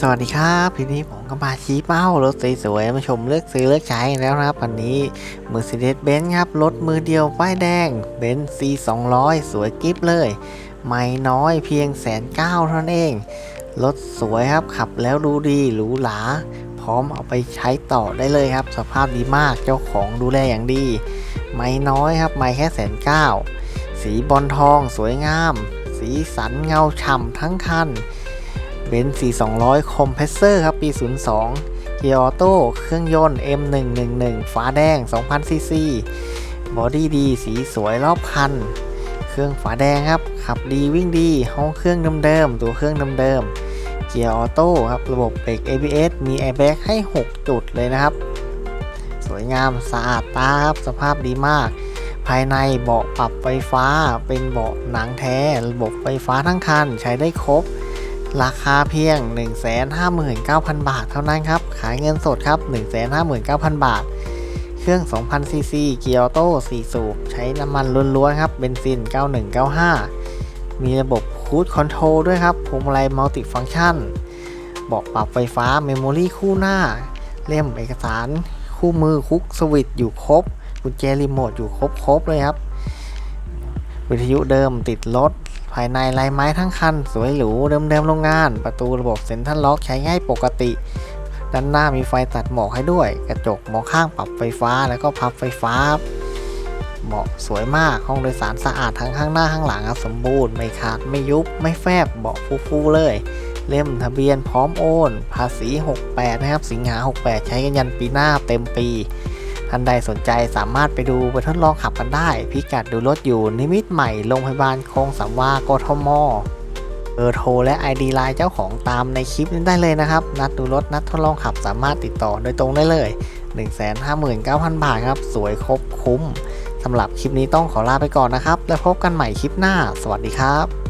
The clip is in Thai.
สวัสดีครับทีนี้ผมก็มาชี้เป้ารถสวยๆมาชมเลือกซื้อเลือกใช้แล้วนะครับ วันนี้ Mercedes-Benz ครับ รถมือเดียวป้ายแดง Benz C 2 0 0สวยกิ๊บเลย ไม่น้อยเพียงแสนเก้าเท่านั้นเอง รถสวยครับ ขับแล้วดูดีหรูหราพร้อมเอาไปใช้ต่อได้เลยครับ สภาพดีมากเจ้าของดูแลอย่างดี ไม่น้อยครับ ไม่แค่แสนเก้าสีบอลทองสวยงาม สีสันเงาฉ่ำทั้งคัน เบนซ์4200คอมเพรสเซอร์ครับ ปี 02 เกียร์ออโต้ เครื่องยนต์ M111 ฝาแดง 2000ซีซีบอดี้ดี สีสวยรอบคัน เครื่องฝาแดงครับ ขับดีวิ่งดี ห้องเครื่องเดิมๆ ตัวเครื่องเดิมๆ เกียร์ออโต้ครับ ระบบเบรก ABS มีแอร์แบ็กให้ 6 จุดเลยนะครับ สวยงามสะอาดตาครับ สภาพดีมากภายในเบาะปรับไฟฟ้าเป็นเบาะหนังแท้ ระบบไฟฟ้าทั้งคันใช้ได้ครบ ราคาเพียง 159,000 บาทเท่านั้นครับ ขายเงินสดครับ 159,000 บาท เครื่อง 2,000 ซีซีเกียร์ออโต้4สูบ ใช้น้ำมันล้วนๆครับ เบนซิน 9195 มีระบบคูดคอนโทรลด้วยครับพวงมาลัยมัลติฟังก์ชันเบาะปรับไฟฟ้า เมมโมรี่คู่หน้า เล่มเอกสาร คู่มือคุกสวิตอยู่ครบ กุญแจรีโมทอยู่ครบๆเลยครับ วิทยุเดิมติดรถ ภายในลายไม้ทั้งคัน สวยหรูเดิมๆโรงงาน ประตูระบบเซ็นทรัลล็อกใช้ง่ายปกติ ด้านหน้ามีไฟตัดหมอกให้ด้วย กระจกมองข้างปรับไฟฟ้าแล้วก็พับไฟฟ้าเบาะสวยมากห้องโดยสารสะอาดทั้งข้างหน้าข้างหลังครับสมบูรณ์ไม่ขาดไม่ยุบไม่แฟบเบาะฟูๆเลย เล่มทะเบียนพร้อมโอน ภาษี 68 นะครับ สิงหา 68 ใช้กันยันปีหน้าเต็มปี ท่านใดสนใจสามารถไปดูไปทดลองขับกันได้ พิกัดดูรถอยู่นิมิตใหม่โรงพยาบาลคงสามวากทมเบอร์โทรและ ID ไลน์เจ้าของตามในคลิปนี้ได้เลยนะครับ นัดดูรถนัดทดลองขับสามารถติดต่อโดยตรงได้เลย 159,000 บาทครับ สวยครบคุ้มสำหรับคลิปนี้ต้องขอลาไปก่อนนะครับ แล้วพบกันใหม่คลิปหน้า สวัสดีครับ